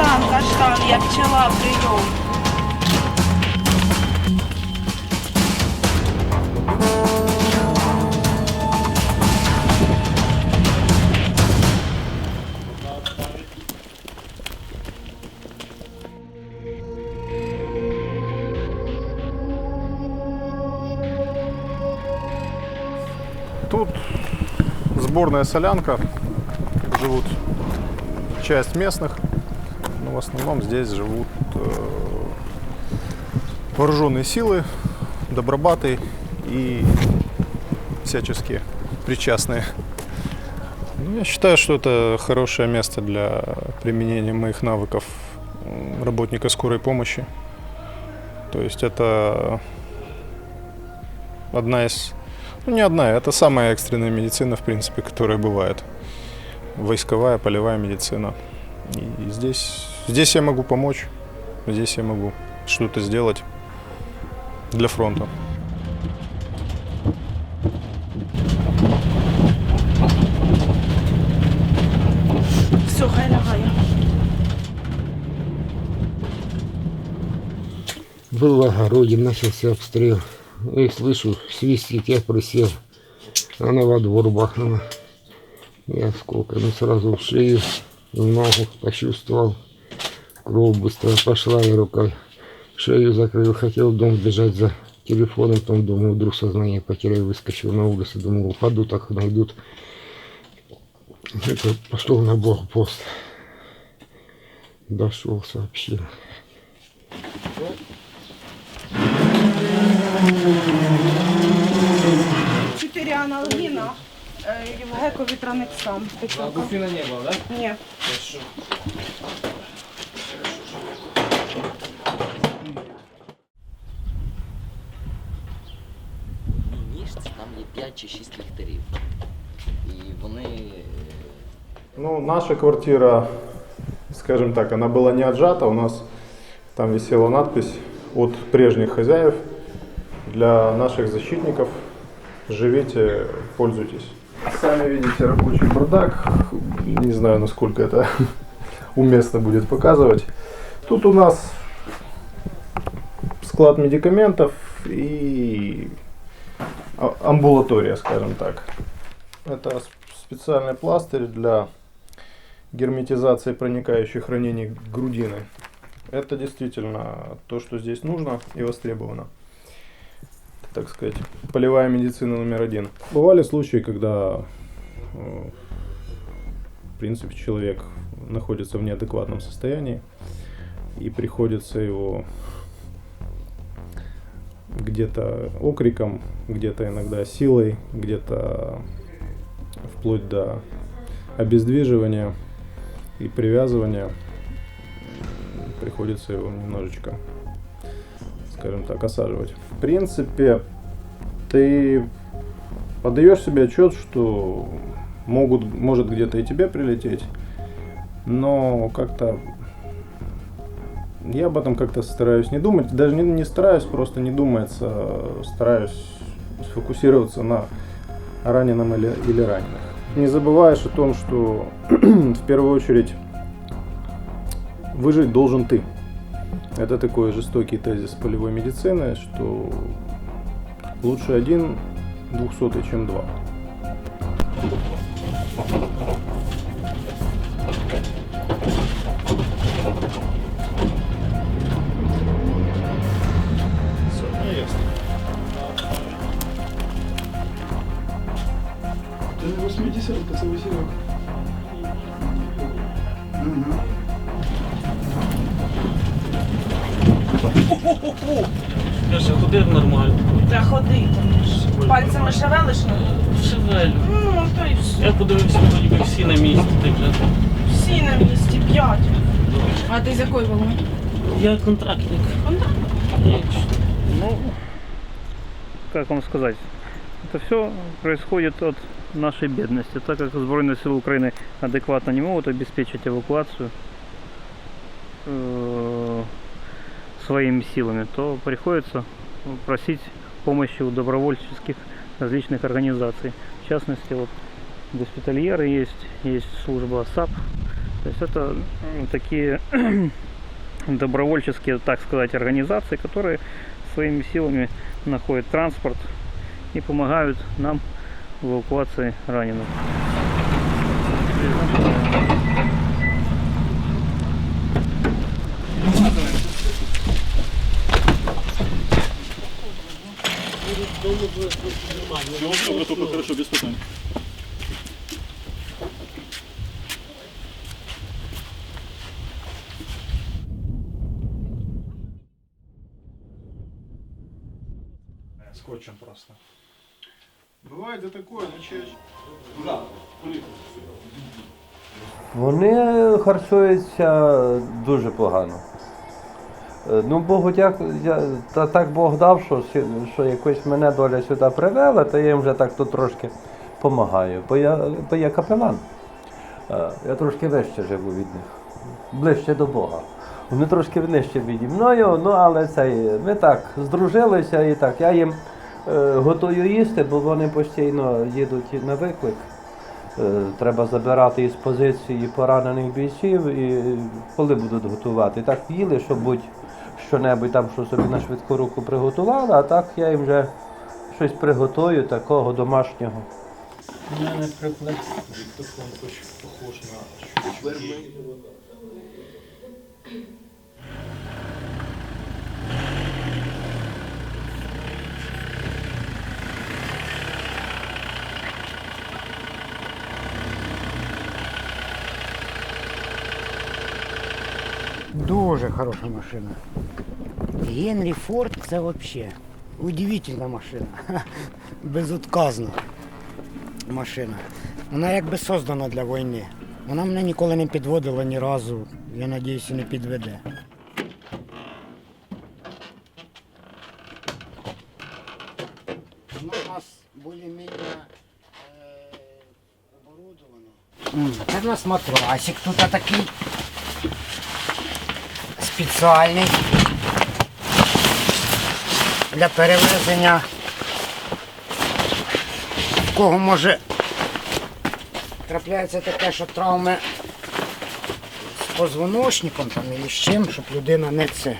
Каштан, каштан, я пчела, прийом. Тут сборная солянка. Живут часть местных. Но в основном здесь живут э, вооруженные силы, добробаты и всяческие причастные. Ну, я считаю, что это хорошее место для применения моих навыков работника скорой помощи. То есть это одна из ну, не одна, это самая экстренная медицина, в принципе, которая бывает. Войсковая, полевая медицина. И здесь, здесь я могу помочь, здесь я могу что-то сделать для фронта. Все, хай. Был в огороде, начался обстрел. И слышу, свистит, я присел. Она во двор бахнула. Я сколками сразу в шею, в ногу почувствовал. Кровь быстро пошла, и рукой шею закрыл. Хотел в дом бежать за телефоном, потом думаю, вдруг сознание потеряю, выскочил на улицу, думаю, упаду, так найдут. Это пошел на блокпост. Дошел, сообщил. Чотири аналгіна, е, гековітраник сам. Агуфіна не було, так? Ні. ніжці чи 6 ліхтарів. І вони е, Ну, наша квартира, скажем так, она была не отжата. У нас там висела надпись от прежних хозяев для наших защитников. Живите, пользуйтесь. Сами видите рабочий бардак. Не знаю, насколько это уместно будет показывать. Тут у нас склад медикаментов и а- амбулатория, скажем так. Это специальный пластырь для герметизации проникающих ранений грудины. Это действительно то, что здесь нужно и востребовано. Так сказать, полевая медицина номер один. Бывали случаи, когда, э, в принципе, человек находится в неадекватном состоянии и приходится его где-то окриком, где-то иногда силой, где-то вплоть до обездвиживания и привязывания приходится его немножечко, скажем так, осаживать. В принципе, ты подаешь себе отчет, что могут, может где-то и тебе прилететь, но как-то я об этом как-то стараюсь не думать, даже не, не стараюсь, просто не думается, стараюсь сфокусироваться на раненом или, или раненых. Не забываешь о том, что в первую очередь выжить должен ты. Это такой жестокий тезис полевой медицины, что лучше один двухсотый, чем два. Скажи, куди нормально? Та ходи, ж. Пальцями шевелиш? Шевелю. Ну, то й все. Я подивився, вроді би всі на місці. Так же. Всі на місці, п'ять. А ти з якої волни? Я контрактник. Контракт? Ну, как вам сказать, это все происходит от нашей бедности, так как Сбройные силы Украины адекватно не могут обеспечить эвакуацию э, своими силами, то приходится просить помощи у добровольческих различных организаций. В частности, вот госпитальеры есть, есть служба САП, То есть это такие добровольческие, так сказать, организации, которые своими силами находят транспорт и помогают нам в эвакуации раненых. Скотчем просто. Бывает и такое, но чаще. Вони харчуються дуже погано. Е, Ну, Богу дякую, я, та так Бог дав, що, що якось мене доля сюди привела, то я їм вже так тут трошки допомагаю. Бо я, бо я капелан. Е, Я трошки вище живу від них, ближче до Бога. Вони трошки нижче віді мною, ну але це ми так здружилися і так. Я їм готую їсти, бо вони постійно їдуть на виклик. Е, Треба забирати із позиції поранених бійців і коли будуть готувати. Так їли, щоб будь що-небудь там, що собі на швидку руку приготували, а так я їм вже щось приготую такого домашнього. У мене приклад. похож на Дуже хороша машина. Генрі Форд це взагалі удивительна машина. Безотказна машина. Вона якби создана для війни. Вона мене ніколи не підводила ні разу. Я сподіваюся, не підведе. Воно у нас більш-менш оборудовано. Це в нас матрасик тут такий спеціальний для перевезення. В кого може трапляється таке, що травми з позвоночником там і з чим, щоб людина не це.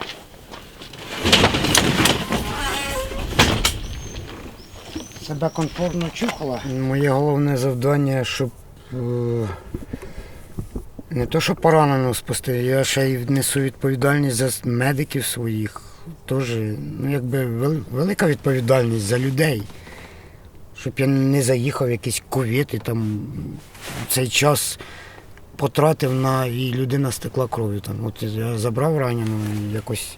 Себе комфортно чухала. Моє головне завдання, щоб е, не то, що пораненого спасти, я ще й несу відповідальність за медиків своїх. Теж, ну, якби велика відповідальність за людей. Щоб я не заїхав в ковід і там цей час потратив на і людина стекла кров'ю. Там. От я забрав раненого і якось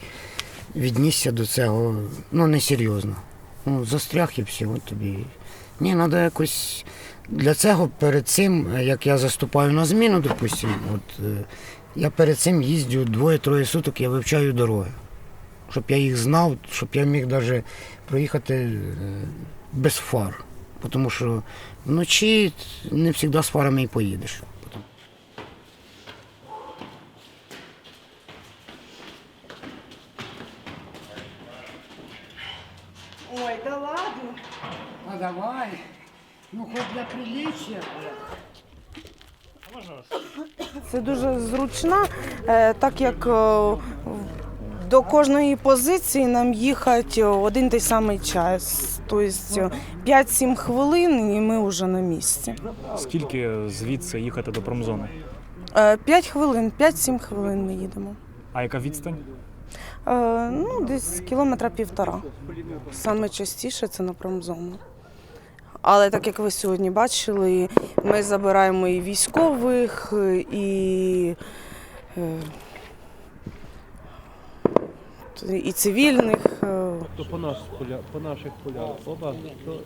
віднісся до цього, ну, несерйозно. Ну, застряг і все, от тобі. Ні, треба якось для цього перед цим, як я заступаю на зміну, допустимо, от, е, я перед цим їздю двоє-троє суток, я вивчаю дороги. Щоб я їх знав, щоб я міг навіть проїхати е, без фар. Тому що вночі не завжди з фарами і поїдеш. Ой, да ладно. А давай. Ну хоч для приличия. Це дуже зручно, е, так як е, до кожної позиції нам їхати в один той самий час. Тобто 5-7 хвилин і ми вже на місці. Скільки звідси їхати до промзони? 5 хвилин, 5-7 хвилин ми їдемо. А яка відстань? Е, Ну, десь кілометра півтора. Саме частіше це на промзону. Але так як ви сьогодні бачили, ми забираємо і військових, і, е, і цивільних. Тобто по, нас поля, по наших полях. Оба, то,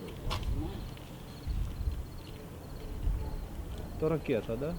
то ракета, да?